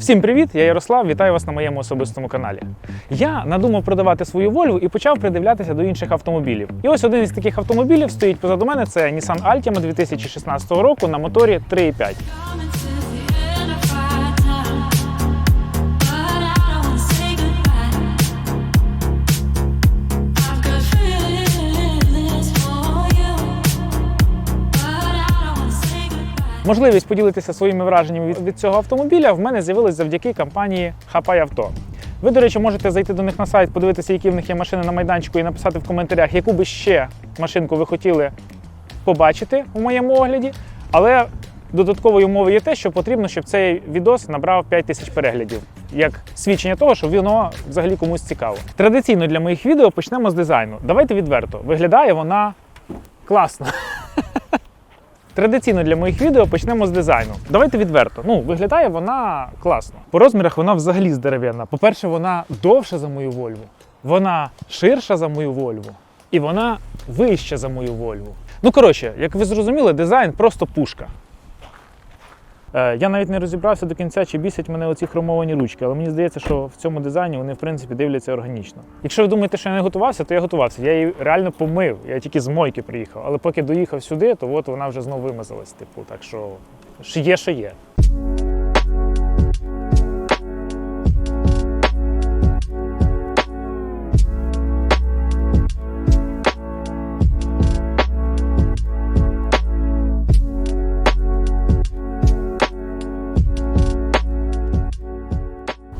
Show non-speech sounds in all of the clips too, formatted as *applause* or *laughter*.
Всім привіт! Я Ярослав. Вітаю вас на моєму особистому каналі. Я надумав продавати свою Volvo і почав придивлятися до інших автомобілів. І ось один із таких автомобілів стоїть позаду мене. Це Nissan Altima 2016 року на моторі 3.5. Можливість поділитися своїми враженнями від, цього автомобіля в мене з'явилась завдяки компанії Хапай Авто. Ви, до речі, можете зайти до них на сайт, подивитися, які в них є машини на майданчику, і написати в коментарях, яку би ще машинку ви хотіли побачити у моєму огляді. Але додатковою умовою є те, що потрібно, щоб цей відос набрав 5 тисяч переглядів, як свідчення того, що воно взагалі комусь цікаво. Традиційно для моїх відео почнемо з дизайну. Давайте відверто. Виглядає вона класно. Традиційно для моїх відео почнемо з дизайну. Давайте відверто. Ну, виглядає вона класно. По розмірах вона взагалі здерев'яна. По-перше, вона довша за мою Вольву, вона ширша за мою Вольву, і вона вища за мою Вольву. Ну, коротше, як ви зрозуміли, дизайн просто пушка. Е, я навіть не розібрався до кінця, чи бісять мене оці хромовані ручки, але мені здається, що в цьому дизайні вони в принципі дивляться органічно. Якщо ви думаєте, що я не готувався, то я готувався. Я її реально помив. Я тільки з мойки приїхав. Але поки доїхав сюди, то от вона вже знову вимазалась. Типу, так що що є, що є.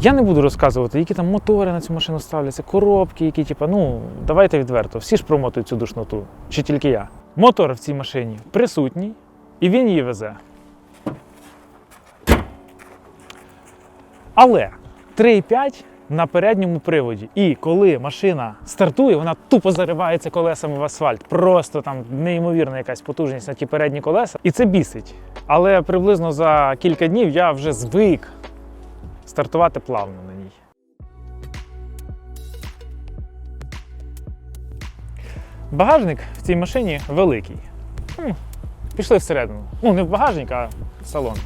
Я не буду розказувати, які там мотори на цю машину ставляться, коробки, які, типу, ну, давайте відверто, всі ж промотують цю душноту, чи тільки я. Мотор в цій машині присутній, і він її везе. Але 3,5 на передньому приводі. І коли машина стартує, вона тупо заривається колесами в асфальт. Просто там неймовірна якась потужність на ті передні колеса. І це бісить. Але приблизно за кілька днів я вже звик стартувати плавно на ній. Багажник в цій машині великий. Пішли всередину. Ну, не в багажник, а в салон.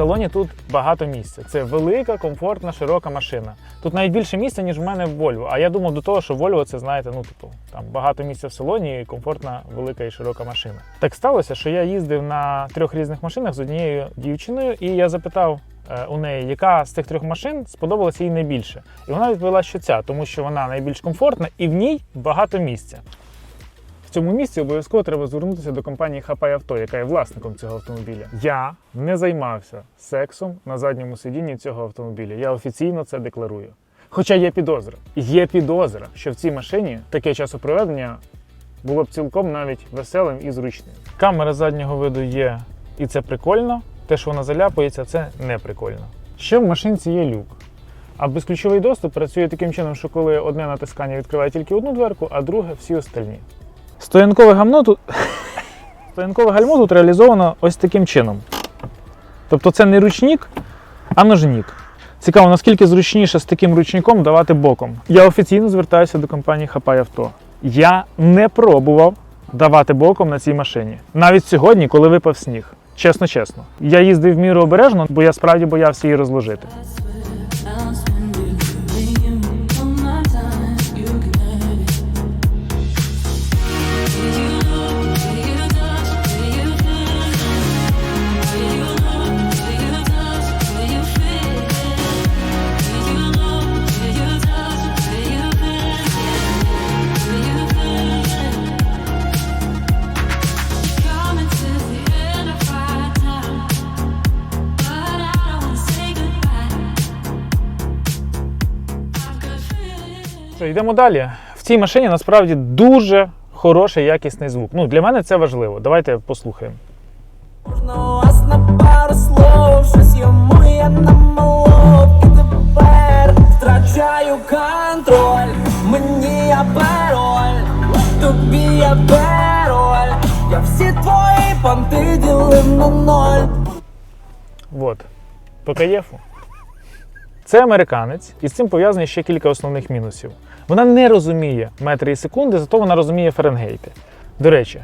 Салоні тут багато місця. Це велика, комфортна, широка машина. Тут навіть більше місця, ніж в мене в Volvo. А я думав до того, що Volvo це, знаєте, ну, типу, там багато місця в салоні і комфортна, велика і широка машина. Так сталося, що я їздив на трьох різних машинах з однією дівчиною, і я запитав е, у неї, яка з цих трьох машин сподобалася їй найбільше. І вона відповіла, що ця, тому що вона найбільш комфортна і в ній багато місця. В цьому місці обов'язково треба звернутися до компанії Хапай Авто, яка є власником цього автомобіля. Я не займався сексом на задньому сидінні цього автомобіля. Я офіційно це декларую. Хоча є підозра. Є підозра, що в цій машині таке часопроведення було б цілком навіть веселим і зручним. Камера заднього виду є, і це прикольно. Те, що вона заляпується, це не прикольно. Ще в машинці є люк. А безключовий доступ працює таким чином, що коли одне натискання відкриває тільки одну дверку, а друге всі остальні. Стоянкове гамно тут. *laughs* Стоянкове гальмо тут реалізовано ось таким чином. Тобто це не ручник, а ножнік. Цікаво, наскільки зручніше з таким ручником давати боком. Я офіційно звертаюся до компанії Хапай Авто. Я не пробував давати боком на цій машині. Навіть сьогодні, коли випав сніг. Чесно, чесно. Я їздив в міру обережно, бо я справді боявся її розложити. Що, йдемо далі. В цій машині насправді дуже хороший якісний звук. Ну, для мене це важливо. Давайте послухаємо. Можна вас на пару слов, щось йому я намалов І тепер втрачаю контроль Мені я пароль, тобі я пароль Я всі твої понти ділив на ноль От. По каєфу. Це американець, і з цим пов'язані ще кілька основних мінусів. Вона не розуміє метри і секунди, зато вона розуміє Фаренгейти. До речі,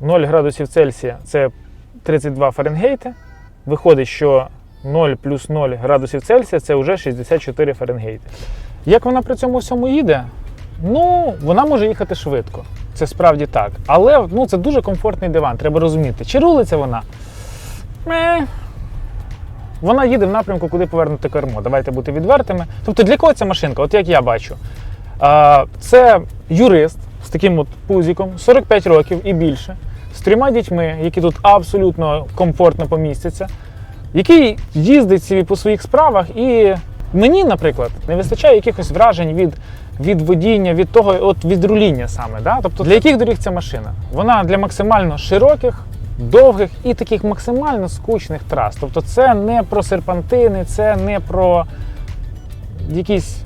0 градусів Цельсія це 32 Фаренгейти. Виходить, що 0 плюс 0 градусів Цельсія це вже 64 Фаренгейти. Як вона при цьому всьому їде? Ну, вона може їхати швидко. Це справді так. Але ну, це дуже комфортний диван, треба розуміти. Чи рулиться вона? Ме. Вона їде в напрямку, куди повернути кермо. Давайте бути відвертими. Тобто, для кого ця машинка? От як я бачу, це юрист з таким от пузіком, 45 років і більше, з трьома дітьми, які тут абсолютно комфортно помістяться, який їздить собі по своїх справах, і мені, наприклад, не вистачає якихось вражень від, від водіння, від того, от від руління саме. Да? Тобто для яких доріг ця машина? Вона для максимально широких, довгих і таких максимально скучних трас. Тобто це не про серпантини, це не про якісь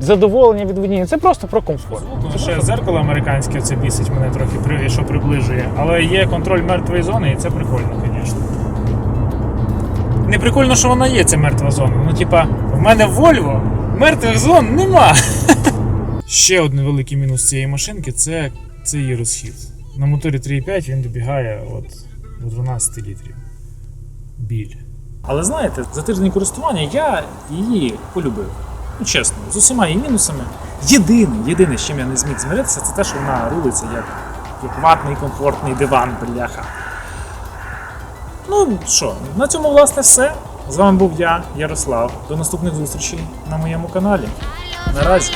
задоволення від водіння, це просто про комфорт. Це ще зеркало американське, це бісить мене трохи, що приближує. Але є контроль мертвої зони, і це прикольно, звісно. Не прикольно, що вона є, ця мертва зона. Ну, типа, в мене Volvo мертвих зон нема. *laughs* Ще один великий мінус цієї машинки це, це її розхід. На моторі 3.5 він добігає от до 12 літрів. Біль. Але знаєте, за тиждень користування я її полюбив. Ну, чесно, з усіма її мінусами. Єдине, єдине, з чим я не зміг змиритися, це те, що вона рулиться як, як ватний комфортний диван, бляха. Ну що, на цьому власне все. З вами був я, Ярослав. До наступних зустрічей на моєму каналі. Наразі.